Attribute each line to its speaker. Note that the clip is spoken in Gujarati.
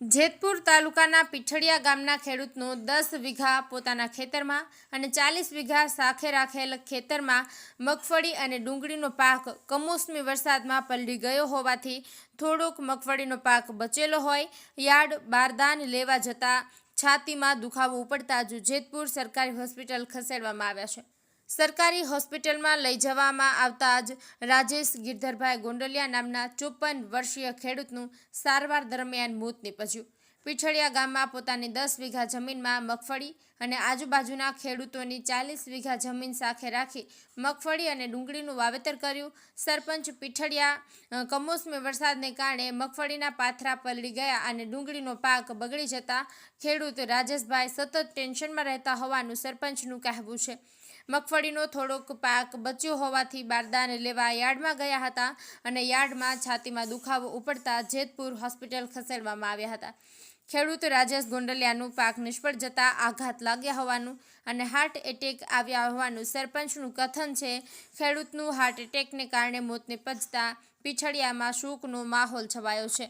Speaker 1: જેતપુર તાલુકાના પીઠડિયા ગામના ખેડૂતનો દસ વીઘા પોતાના ખેતરમાં અને ચાલીસ વીઘા સાખે રાખેલ ખેતરમાં મગફળી અને ડુંગળીનો પાક કમોસમી વરસાદમાં પલળી ગયો હોવાથી થોડોક મગફળીનો પાક બચેલો હોય. યાર્ડ બારદાન લેવા જતા છાતીમાં દુખાવો ઉપડતા જ જેતપુર સરકારી હોસ્પિટલ ખસેડવામાં આવ્યા છે. સરકારી હોસ્પિટલમાં લઈ જવામાં આવતા જ રાજેશ ગિરધરભાઈ ગોંડલિયા નામના ચોપન વર્ષીય ખેડૂતનું સારવાર દરમિયાન મોત નીપજ્યું. પીછડિયા ગામમાં પોતાની દસ વીઘા જમીનમાં મગફળી અને આજુબાજુના ખેડૂતોની ચાલીસ વીઘા જમીન સાથે રાખી મગફળી અને ડુંગળીનું વાવેતર કર્યું. સરપંચ પીઠળિયા કમોસમી વરસાદને કારણે મગફળીના પાથરા પલળી ગયા અને ડુંગળીનો પાક બગડી જતા ખેડૂત રાજેશભાઈ સતત ટેન્શનમાં રહેતા હોવાનું સરપંચનું કહેવું છે. મગફળીનો થોડોક પાક બચ્યો હોવાથી બારદાન લેવા યાર્ડમાં ગયા હતા અને યાર્ડમાં છાતીમાં દુખાવો ઉપડતા જેતપુર હોસ્પિટલ ખસેડવામાં આવ્યા હતા. ખેડૂત રાજેશ ગોંડલિયાનું પાક નિષ્ફળ જતા આઘાત લાગ્યા હોવાનું અને હાર્ટ એટેક આવ્યા હોવાનું સરપંચનું કથન છે. ખેડૂતનું હાર્ટ એટેકને કારણે મોત નિપજતા પીછડિયામાં શોકનો માહોલ છવાયો છે.